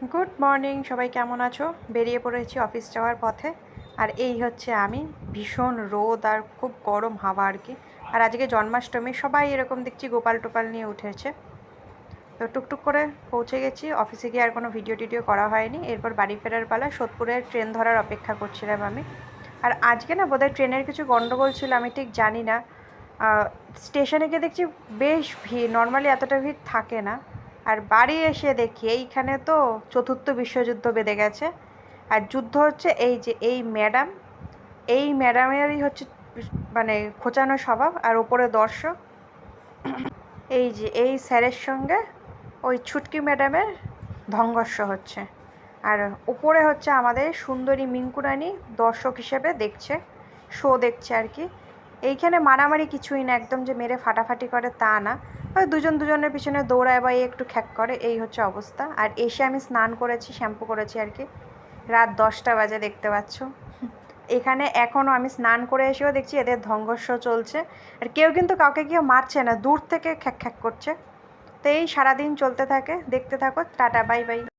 Good morning, সবাই কেমন আছো? বেরিয়ে পড়েছি অফিস যাওয়ার পথে। আর এই হচ্ছে আমি, ভীষণ রোদ আর খুব গরম হাওয়া আর কি। আর আজকে জন্মাষ্টমী, সবাই এরকম দেখছি গোপাল টোপাল নিয়ে উঠেছে। তো টুকটুক করে পৌঁছে গেছি, অফিসে গিয়ে আর কোনো ভিডিও টিডিও করা হয়নি। এরপর বাড়ি ফেরার পালা, সোদপুরের ট্রেন ধরার অপেক্ষা করছিলাম আমি। আর আজকে না, বোধহয় ট্রেনের কিছু গণ্ডগোল ছিল, আমি ঠিক জানি না। স্টেশনে গিয়ে দেখছি বেশ ভিড়, নর্মালি এতটা ভিড় থাকে না। আর বাড়ি এসে দেখি এইখানে তো চতুর্থ বিশ্বযুদ্ধ বেঁধে গেছে। আর যুদ্ধ হচ্ছে এই যে, এই ম্যাডাম, এই ম্যাডামেরই হচ্ছে মানে খোঁচানো স্বভাব আর ওপরে দর্শক। এই যে, এই স্যারের সঙ্গে ওই ছুটকি ম্যাডামের ধংঘর্ষ হচ্ছে। আর উপরে হচ্ছে আমাদের সুন্দরী মিঙ্কুরানি দর্শক হিসেবে দেখছে, শো দেখছে আর কি। এইখানে মারামারি কিছুই না, একদম যে মেরে ফাটাফাটি করে তা না। ওই দুজন দুজনের পিছনে দৌড়ায় বা একটু খ্যাক করে, এই হচ্ছে অবস্থা। আর এসে আমি স্নান করেছি, শ্যাম্পু করেছি আর কি। রাত দশটা বাজে দেখতে পাচ্ছ। এখানে এখনও আমি স্নান করে এসেও দেখছি এদের ধংঘর্ষ চলছে। আর কেউ কিন্তু কাউকে কেউ মারছে না, দূর থেকে খ্যাক খ্যাক করছে। তো এই সারাদিন চলতে থাকে, দেখতে থাকো, টাটা, বাই বাই।